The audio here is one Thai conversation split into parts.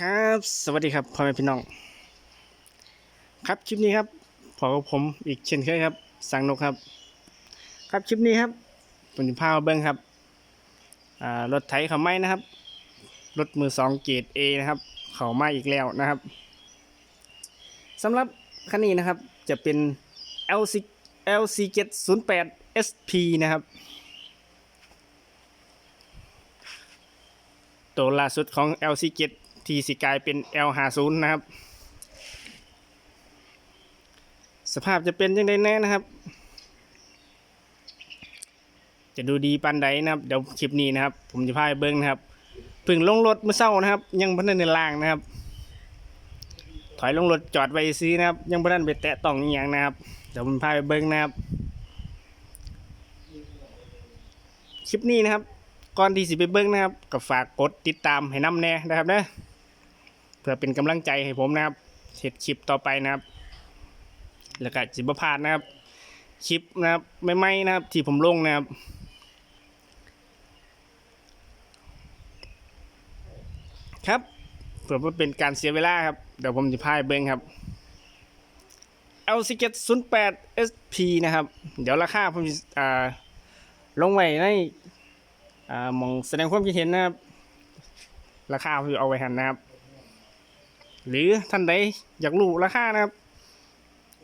ครับ สวัสดีครับพ่อแม่พี่น้อง ครับคลิปนี้ครับพอกับผมอีกเช่นเคยครับ สังนกครับ ครับคลิปนี้ครับผมจะพาเบิ้งครับรถไถเขาไม้นะครับ รถมือสองเกรด A นะครับ เขาไม้อีกแล้วนะครับสำหรับคันนี้นะครับจะเป็น LC LC 708 SP นะครับตัวล่าสุดของ LC7 ทีสิกลายเป็น L50 นะครับ สภาพจะเป็นยังไงแน่นะครับ จะดูดีปันใดนะครับเดี๋ยวคลิปนี้นะครับ ผมจะพาไปเบิ้งนะครับพึ่งลงรถเมื่อเช้านะครับ ยังพันในล่างนะครับ ถอยลงรถจอดไว้ซื้อนะครับ ยังพันไปแตะต้องอย่างนะครับเดี๋ยวผมพาไปเบิ้งนะครับคลิปนี้นะครับก่อนที่สิไปเบิ้งนะครับก็ฝากกดติดตามให้น้ำแน่นะครับนะ เพื่อเป็นกำลังใจให้ผมนะครับเห็ดคลิปต่อไปนะครับ แล้วก็จิบพาดนะครับคลิปนะครับไม่ไม่ๆนะครับ ที่ผมลงนะครับครับเพื่อว่าเป็นการเสียเวลาครับ เดี๋ยวผมจะพาไปเบิ้งครับ l c 7 0 8 SP นะครับ เดี๋ยวราคาผมจะอ่าลงไว้ในอ่ามองแสดงความคิดเห็นนะครับ ราคาคือเอาไว้หันนะครับ หรือท่านใดอยากรู้ราคานะครับ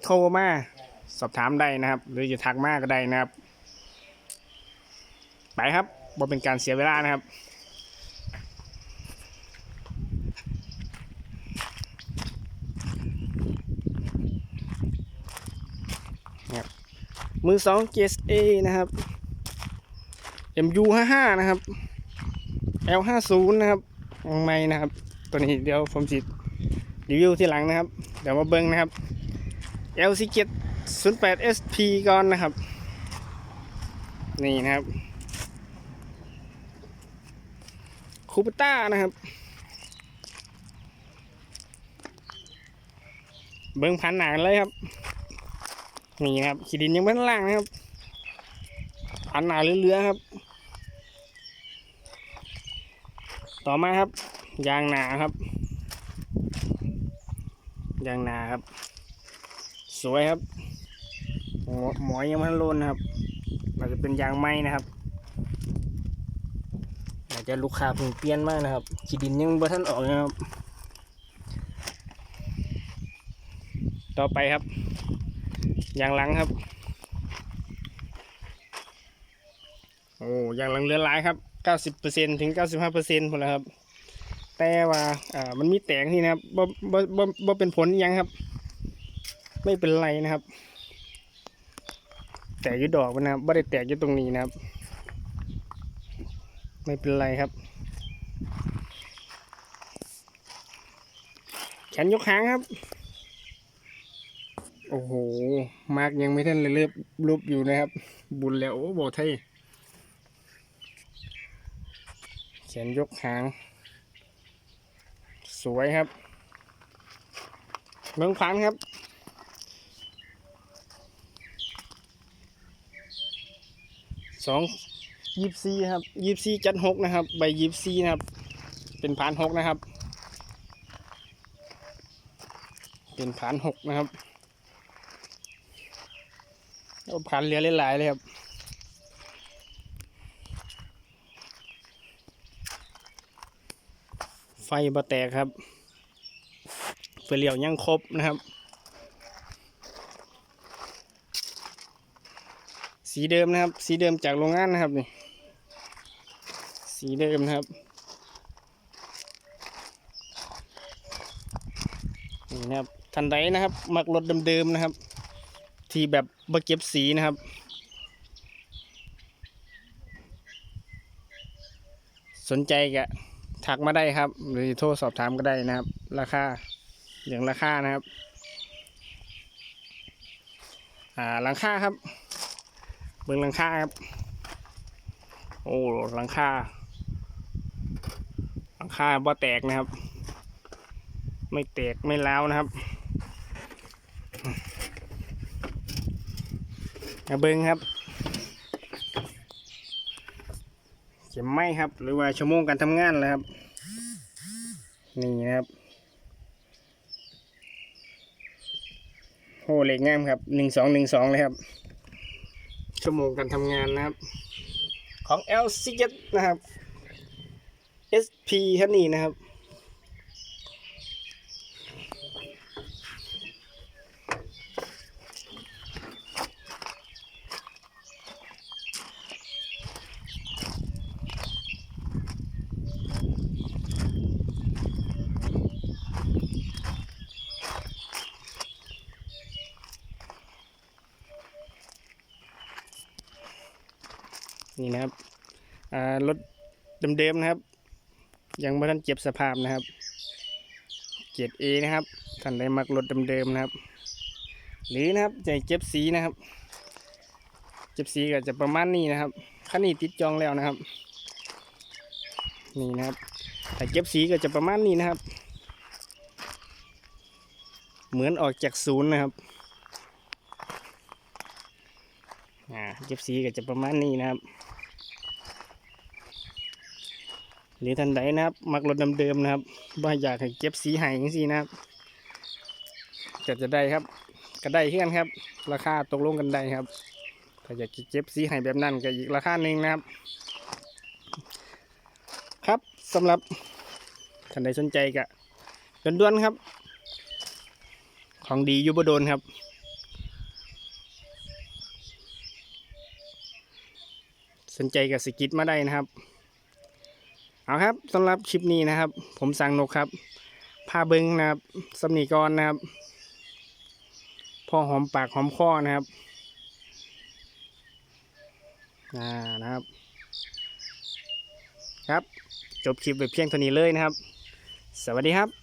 โทรมาสอบถามได้นะครับ หรือจะทักมาก็ได้นะครับ ไปครับบ่เป็นการเสียเวลานะครับมือสองเกสเอนะครับ MU 55 นะครับ L 50 นะครับไม่นะครับ ตัวนี้เดี๋ยวผมจิ รีวิวที่หลังนะครับ เดี๋ยวมาเบิ้งนะครับ LC 7 08 SP ก่อนนะครับ นี่นะครับคูปต้านะครับ เบิ้งพันหนาเลยครับ นี่นะครับขีดินยังไม่ล่างนะครับพันหนาเรื่อๆครับ ต่อมาครับ ยางหนาครับ ยางหนาครับ สวยครับ หมอยยังไมันโลนนะครับอาจจะเป็นยางไม้นะครับอาจจะลูกค้าเพิ่งเปลี่ยนมากนะครับขีดินยังบ่ทันออกนะครับ ต่อไปครับยางหลังครับโอ้ยางหลังเรือหลายครับ 90%ถึง 95%พอแล้วครับ แต่ว่าอ่ามันมีแตกนี่นะครับบ่บ่บ่บ่เป็นผลยังครับ ไม่เป็นไรนะครับ แตกอยู่ดอกมันนะครับบ่ได้แตกอยู่ตรงนี้นะครับ ไม่เป็นไรครับแขนยกหางครับ โอ้โหมากยังไม่ทันเลยเรียบรูปอยู่นะครับ บุญแล้วโอ้โบไทยแขนยกหาง สวยครับ เมืองพันครับ สองยีบซีครับยีบซีจัดหกนะครับ ใบยีบซีนะครับ เป็นผ่านหกนะครับ เป็นผ่านหกนะครับเอาผ่านเรือหลายๆเลยครับ ไฟบ่แตกครับไฟเหลี่ยวยังครบนะครับ สีเดิมนะครับ สีเดิมจากโรงงานนะครับนี่สีเดิมนะครับนี่นะครับทันใดนะครับ มักรถเดิมๆนะครับ ที่แบบบ่เก็บสีนะครับสนใจกะ ทักมาได้ครับ หรือโทรสอบถามก็ได้นะครับ ราคาอย่างราคานะครับ อ่าหลังคาครับ เบิ่งหลังคาครับ โอ้หลังคาหลังคาบ่แตกนะครับ ไม่แตกไม่ล้าวนะครับเบิ่งครับ เข็มไม้ครับ หรือว่าชั่วโมงการทำงานเลยครับ นี่นะครับโหเหล็กงามครับหนึ่งสองหนึ่งสองเลยครับ ชั่วโมงการทำงานนะครับ ของ l c นะครับ SP ท่านนี้นะครับ นี่นะครับรถเดิมๆนะครับ ยังไม่ทันเก็บสภาพนะครับเกียรเอนะครับท่านได้มักรถเดิมๆนะครับ หรือนะครับจะให้เก็บสีนะครับ เก็บสีก็จะประมาณนี้นะครับคันนี้ติดจองแล้วนะครับ นี่นะครับแต่เก็บสีก็จะประมาณนี้นะครับ เหมือนออกจากศูนย์นะครับอ่าเก็บสีก็จะประมาณนี้นะครับ หรือท่านใดนะครับ มักรถเดิมๆนะครับว่อยากให้เก็บสีหายอย่างนี้นะครับก็จะได้ครับก็ได้เพื่อนครับ ราคาตกลงกันได้ครับ ถ้าอยากเก็บสีหายแบบนั้นก็อีกราคาหนึ่งนะครับ ครับสำหรับท่านใดสนใจก็ด่วนๆครับ ของดียูบโดนครับสนใจกับสกิดมาได้นะครับ เอาครับสำหรับคลิปนี้นะครับ ผมสั่งนกครับพาเบิงนะครับสำนีกรนะครับ พอหอมปากหอมคอนะครับอ่านะครับ ครับ จบคลิปไปเพียงเท่านี้เลยนะครับ สวัสดีครับ